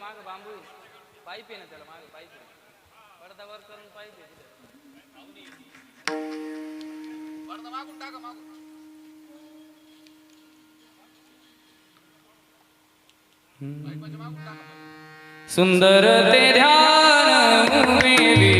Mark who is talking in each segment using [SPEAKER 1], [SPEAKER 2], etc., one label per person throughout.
[SPEAKER 1] माग
[SPEAKER 2] बांबू. पाईप आहे ना त्याला माग पाईप आहे. पडदा वर करून पाईप आहे तिथं. पडदा मागून टाका मागून. सुंदर ते ध्यान उमेली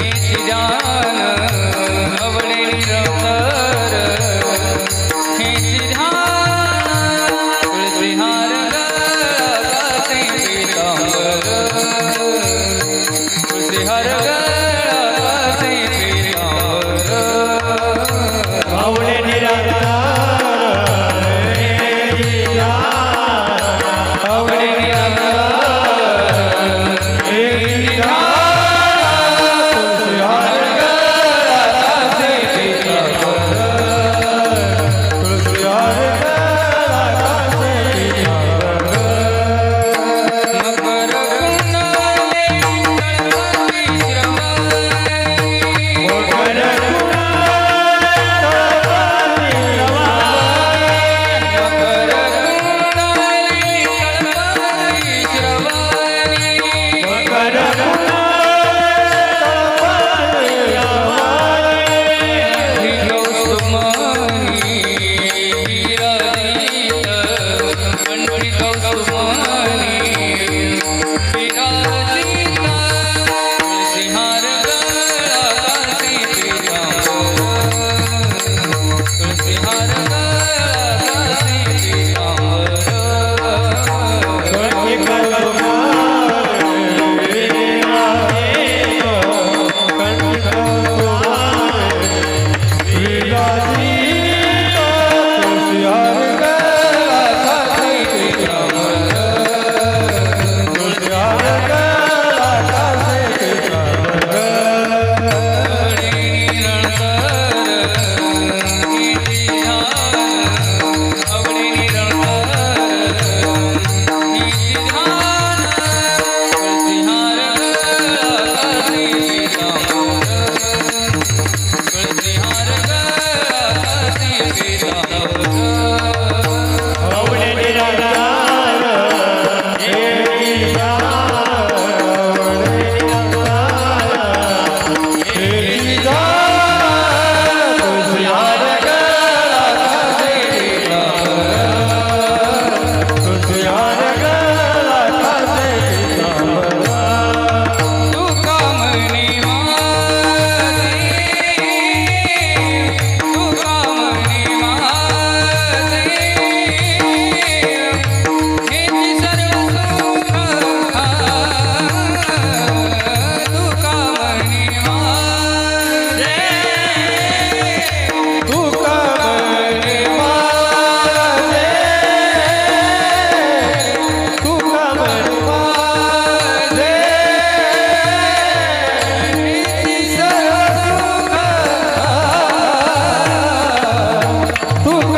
[SPEAKER 2] श्री राम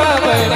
[SPEAKER 2] 忏悔